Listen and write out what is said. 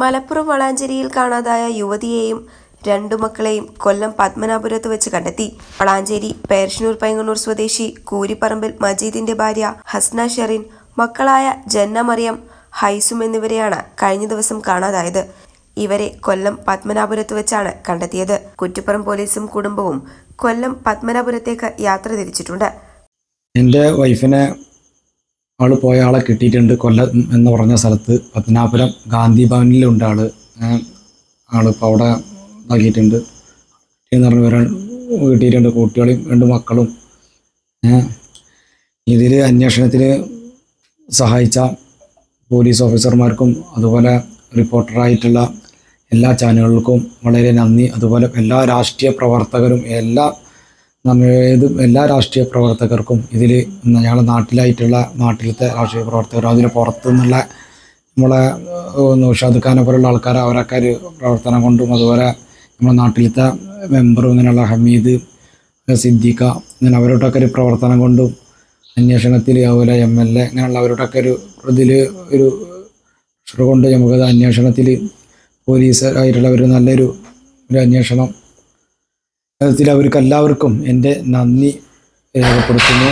മലപ്പുറം വളാഞ്ചേരിയിൽ കാണാതായ യുവതിയെയും രണ്ടു മക്കളെയും കൊല്ലം പത്മനാപുരത്ത് വെച്ച് കണ്ടെത്തി. വളാഞ്ചേരി പേർഷനൂർ പൈങ്ങണ്ണൂർ സ്വദേശി കൂരിപ്പറമ്പിൽ മജീദിന്റെ ഭാര്യ ഹസ്ന ഷെറിൻ മക്കളായ ജന്ന മറിയം ഹൈസും എന്നിവരെയാണ് കഴിഞ്ഞ ദിവസം കാണാതായത്. ഇവരെ കൊല്ലം പത്മനാപുരത്ത് വെച്ചാണ് കണ്ടെത്തിയത്. കുറ്റിപ്പുറം പോലീസും കുടുംബവും കൊല്ലം പത്മനാപുരത്തേക്ക് യാത്ര തിരിച്ചിട്ടുണ്ട്. എന്റെ വൈഫിനെ അവൾ പോയ ആളെ കിട്ടിയിട്ടുണ്ട്. കൊല്ലം എന്ന് പറഞ്ഞ സ്ഥലത്ത് പത്തനാപുരം ഗാന്ധി ഭവനിലുണ്ട് ഏഹ് ആളിപ്പോൾ അവിടെ ഇതാക്കിയിട്ടുണ്ട്. എന്ന് പറഞ്ഞ് വരാൻ കിട്ടിയിട്ടുണ്ട്. കുട്ടികളും രണ്ട് മക്കളും. ഇതിൽ അന്വേഷണത്തിൽ സഹായിച്ച പോലീസ് ഓഫീസർമാർക്കും അതുപോലെ റിപ്പോർട്ടറായിട്ടുള്ള എല്ലാ ചാനലുകൾക്കും വളരെ നന്ദി. അതുപോലെ എല്ലാ രാഷ്ട്രീയ പ്രവർത്തകരും എല്ലാ ഏത് എല്ലാ രാഷ്ട്രീയ പ്രവർത്തകർക്കും ഇതിൽ ഞങ്ങളുടെ നാട്ടിലായിട്ടുള്ള നാട്ടിലത്തെ രാഷ്ട്രീയ പ്രവർത്തകർ അതിന് പുറത്തു നിന്നുള്ള നമ്മളെ നൗഷാദ് ഖാനെ പോലുള്ള ആൾക്കാർ അവരൊക്കെ ഒരു പ്രവർത്തനം കൊണ്ടും അതുപോലെ നമ്മുടെ നാട്ടിലത്തെ മെമ്പർ ഇങ്ങനെയുള്ള ഹമീദ് സിദ്ദീഖ ഇങ്ങനെ അവരോടൊക്കെ ഒരു പ്രവർത്തനം കൊണ്ടും അന്വേഷണത്തിൽ അതുപോലെ എം എൽ എ ഇങ്ങനെയുള്ളവരോടൊക്കെ ഒരു ഇതിൽ ഒരു കൊണ്ട് നമുക്കത് അന്വേഷണത്തിൽ പോലീസ് ആയിട്ടുള്ള ഒരു നല്ലൊരു ഒരു അന്വേഷണം അതിൽ അവർക്ക് എല്ലാവർക്കും എന്റെ നന്ദി രേഖപ്പെടുത്തുന്നു.